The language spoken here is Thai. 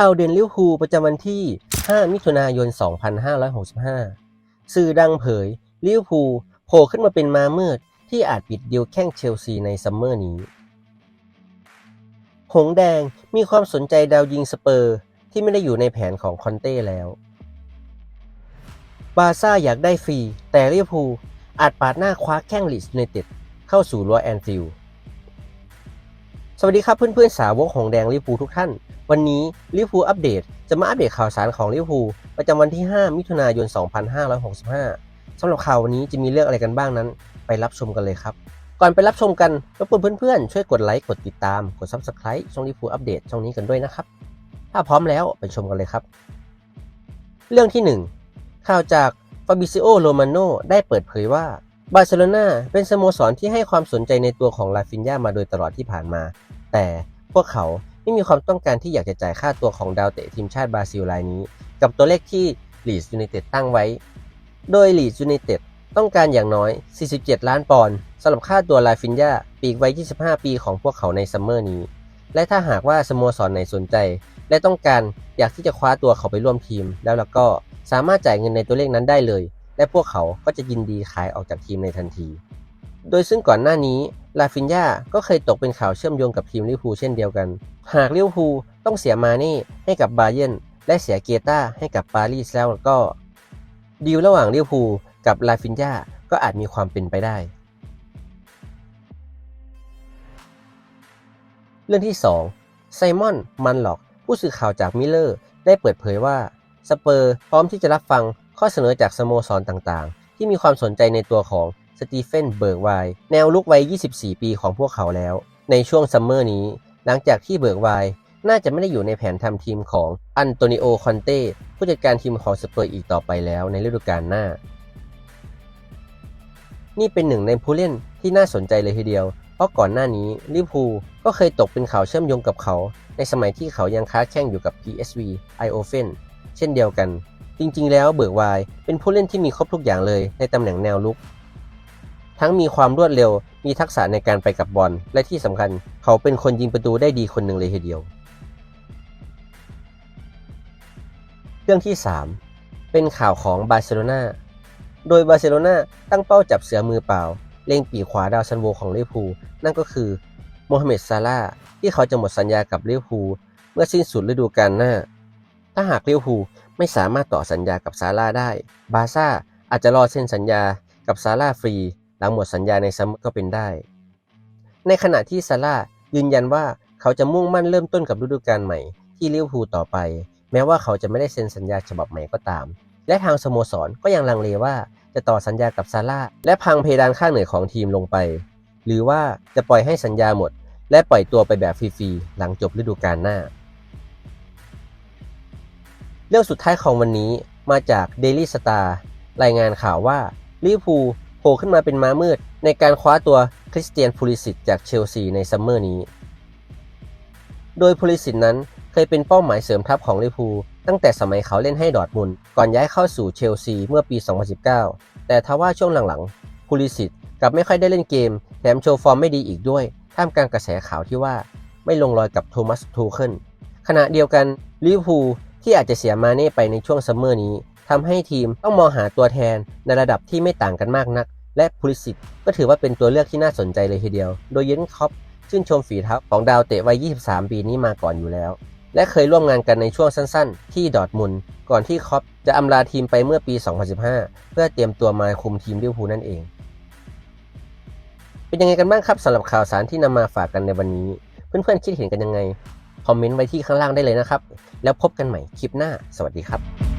ข่าวเด่นลิวอร์พูประจำวันที่ 5 มิถุนายน 2565 สื่อดังเผยลิวอร์พูโผล่ขึ้นมาเป็นมามืดที่อาจปิดดีลแข้งเชลซีในซัมเมอร์นี้ หงแดงมีความสนใจดาวยิงสเปอร์ที่ไม่ได้อยู่ในแผนของคอนเต้แล้ว บาซ่าอยากได้ฟรี แต่ลิเวอร์พูลอาจปาดหน้าคว้าแข้งลีดส์ยูไนเต็ดเข้าสู่รัวแอนฟิลด์ วัสดีครับเพื่อนๆสาวกหงแดงลิเวอร์พูทุกท่าน วันนี้ลิเวอร์พูอัปเดต จะมาอัปเดตข่าวสารของลิเวอร์พูประจำวันที่ 5 มิถุนายน 2565สำหรับข่าววันนี้จะมีเรื่องอะไรกันบ้างนั้น ไปรับชมกันเลยครับ ก่อนไปรับชมกันรบกวนเพื่อนๆ ช่วยกดไลค์กดติดตามกด Subscribe ช่องลิเวอร์พูอัปเดตช่องนี้กันด้วยนะครับ ถ้าพร้อมแล้วไปชมกันเลยครับ เรื่องที่ 1 ข่าวจากฟาบิซิโอโรมาโนได้เปิดเผยว่า บาร์เซโลนาเป็นสโมสรที่ให้ความสนใจในตัวของลาฟินยามาโดยตลอดที่ผ่านมา แต่พวกเขาไม่มีความต้องการที่อยากจะจ่ายค่าตัวของดาวเตะทีมชาติบราซิลรายนี้ กับตัวเลขที่ลีดยูไนเต็ดตั้งไว้ โดยลีดยูไนเต็ดต้องการอย่างน้อย 47 ล้านปอนด์สำหรับค่าตัวลาฟินยาปีกวัย 25 ปีของพวกเขาในซัมเมอร์นี้ และถ้าหากว่าสโมสรไหนสนใจ และต้องการอยากที่จะคว้าตัวเขาไปร่วมทีม แล้วแล้วก็สามารถจ่ายเงินในตัวเลขนั้นได้เลย และพวกเขาก็จะยินดีขายออกจากทีมในทันที โดยซึ่งก่อนหน้านี้ลาฟินยาก็เคยตกเป็นข่าวเชื่อมโยงกับทีมลิเวอร์พูลเช่นเดียวกัน หากลิเวอร์พูลต้องเสียมาเน่ให้กับบาเยร์นและเสียเกต้าให้กับปารีสแล้วก็ดีลระหว่างลิเวอร์พูลกับลาฟินยาก็อาจมีความเป็นไปได้ เรื่องที่ 2 ไซมอน มันหลอก ผู้สื่อข่าวจากมิลเลอร์ ได้เปิดเผยว่า สเปอร์พร้อมที่จะรับฟัง ข้อเสนอจากสโมสรต่างๆ ที่มีความสนใจในตัวของสตีเฟนเบิร์กไวน์แนวลุกวัย 24 ปีของพวกเขาแล้ว ในช่วงซัมเมอร์นี้ หลังจากที่เบิร์กไวน์น่าจะไม่ได้อยู่ในแผนทำทีมของอันโตนิโอ คอนเต้ ผู้จัดการทีมของสเปอร์อีกต่อไปแล้วในฤดูกาลหน้า นี่เป็นหนึ่งในผู้เล่นที่น่าสนใจเลยทีเดียว เพราะก่อนหน้านี้ลิพูก็เคยตกเป็นข่าวเชื่อมโยงกับเขา ในสมัยที่เขายังค้าแข่งอยู่กับ PSV i o f e n เช่นเดียวกัน จริงๆ แล้วเบิร์กไวน์เป็นผู้เล่นที่มีครบทุกอย่างเลยในตำแหน่งแนวลุก ทั้งมีความรวดเร็ว มีทักษะในการไปกับบอล และที่สำคัญเขาเป็นคนยิงประตูได้ดีคนหนึ่งเลยทีเดียว เรื่องที่ 3 เป็นข่าวของบาร์เซโลนาโดยบาร์เซโลนาตั้งเป้าจับเสือมือเปล่า เล็งปีขวาดาวซันโวของลิเวอร์พูลนั่นก็คือโมฮัมเหม็ดซาลาที่เขาจะหมดสัญญากับลิเวอร์พูลเมื่อสิ้นสุดฤดูกาลหน้า ถ้าหากลิเวอร์พูล ไม่สามารถต่อสัญญากับซาลาได้ บาซ่าอาจจะรอเซ็นสัญญากับซาลาฟรี หลังหมดสัญญาในซัมเมอร์ก็เป็นได้ ในขณะที่ซาลายืนยันว่าเขาจะมุ่งมั่นเริ่มต้นกับฤดูกาลใหม่ที่ลิเวอร์พูลต่อไป แม้ว่าเขาจะไม่ได้เซ็นสัญญาฉบับใหม่ก็ตาม และทางสโมสรก็ยังลังเลว่าจะต่อสัญญากับซาร่าและพังเพดานค่าเหนื่อยของทีมลงไป หรือว่าจะปล่อยให้สัญญาหมด และปล่อยตัวไปแบบฟรีๆหลังจบฤดูกาลหน้า รื่องสุดท้ายของวันนี้มาจาก Daily Star รายงานข่าวว่าลิเวอร์พูลโผล่ขึ้นมาเป็นม้ามืด ในการคว้าตัวคริสเตียนพูลิสิตจากเชลซีในซัมเมอร์นี้ โดยพูลิสิตนั้นเคยเป็นเป้าหมายเสริมทัพของลิเวอร์พูลตั้งแต่สมัยเขาเล่นให้ดอร์ทมุนก่อนย้ายเข้าสู่เชลซีเมื่อปี 2019 แต่ทว่าช่วงหลังๆพูลิสิตกลับไม่ค่อยได้เล่นเกม แถมโชว์ฟอร์มไม่ดีอีกด้วย ท่ามกลางกระแสข่าวที่ว่าไม่ลงรอยกับโทมัสทูเคิลขณะเดียวกันลิเวอร์พูล ที่อาจจะเสียมาเน่ไปในช่วงซัมเมอร์นี้ทำให้ทีมต้องมองหาตัวแทนในระดับที่ไม่ต่างกันมากนัก และพูลิสิตก็ถือว่าเป็นตัวเลือกที่น่าสนใจเลยทีเดียว โดยเยนคอปชื่นชมฝีเท้าของดาวเตะวัย 23 ปีนี้มาก่อนอยู่แล้ว และเคยร่วมงานกันในช่วงสั้นๆ ที่ดอทมุนก่อนที่คอปจะอำลาทีมไปเมื่อปี 2015 เพื่อเตรียมตัวมาคุมทีมลิเวอร์พูลนั่นเอง เป็นยังไงกันบ้างครับสำหรับข่าวสารที่นำมาฝากกันในวันนี้ เพื่อนๆคิดเห็นกันยังไง คอมเมนต์ไว้ที่ข้างล่างได้เลยนะครับ แล้วพบกันใหม่คลิปหน้า สวัสดีครับ